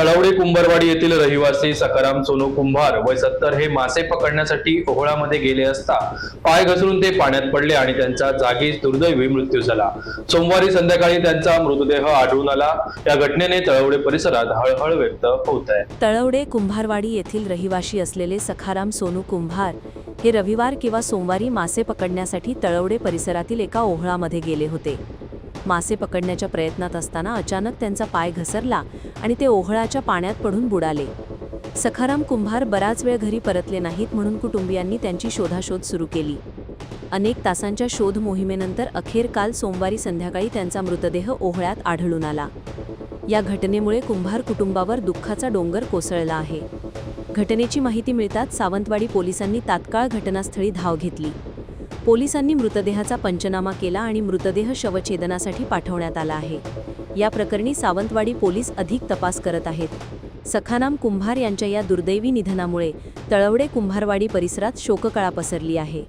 तळवडे कुंभारवाडी येथील रहिवासी सकाराम सोनू कुंभार वय सत्तर हे मासे पकडण्यासाठी ओहळामध्ये गेले असता पाय घसरून ते पाण्यात पडले आणि त्यांचा जागीच दुर्दैवी मृत्यू झाला. सोमवारी संध्याकाळी त्यांचा मृतदेह आढळून आला. या घटनेने तळवडे परिसरात हळहळ व्यक्त होत आहे. तळवडे कुंभारवाडी येथील रहिवाशी असलेले सखाराम सोनू कुंभार हे रविवार किंवा सोमवारी मासे पकडण्यासाठी तळवडे परिसरातील एका ओहळामध्ये गेले होते. मासे पकडण्याच्या प्रयत्नात असताना अचानक त्यांचा पाय घसरला आणि ते ओहळाच्या पाण्यात पडून बुडाले. सखाराम कुंभार बराच वेळ घरी परतले नाहीत म्हणून कुटुंबियांनी त्यांची शोधाशोध सुरू केली. अनेक तासांच्या शोध मोहिमेनंतर अखेर काल सोमवारी संध्याकाळी त्यांचा मृतदेह ओहळ्यात आढळून आला. या घटनेमुळे कुंभार कुटुंबावर दुःखाचा डोंगर कोसळला आहे. घटनेची माहिती मिळताच सावंतवाडी पोलिसांनी तात्काळ घटनास्थळी धाव घेतली. पोलिसांनी मृतदेहाचा पंचनामा केला आणि मृतदेह शवछेदनासाठी पाठवण्यात आला आहे. या प्रकरणी सावंतवाडी पोलीस अधिक तपास करत आहेत. सखानाम कुंभार यांच्या या दुर्दैवी निधनामुळे तळवडे कुंभारवाडी परिसरात शोककळा पसरली आहे.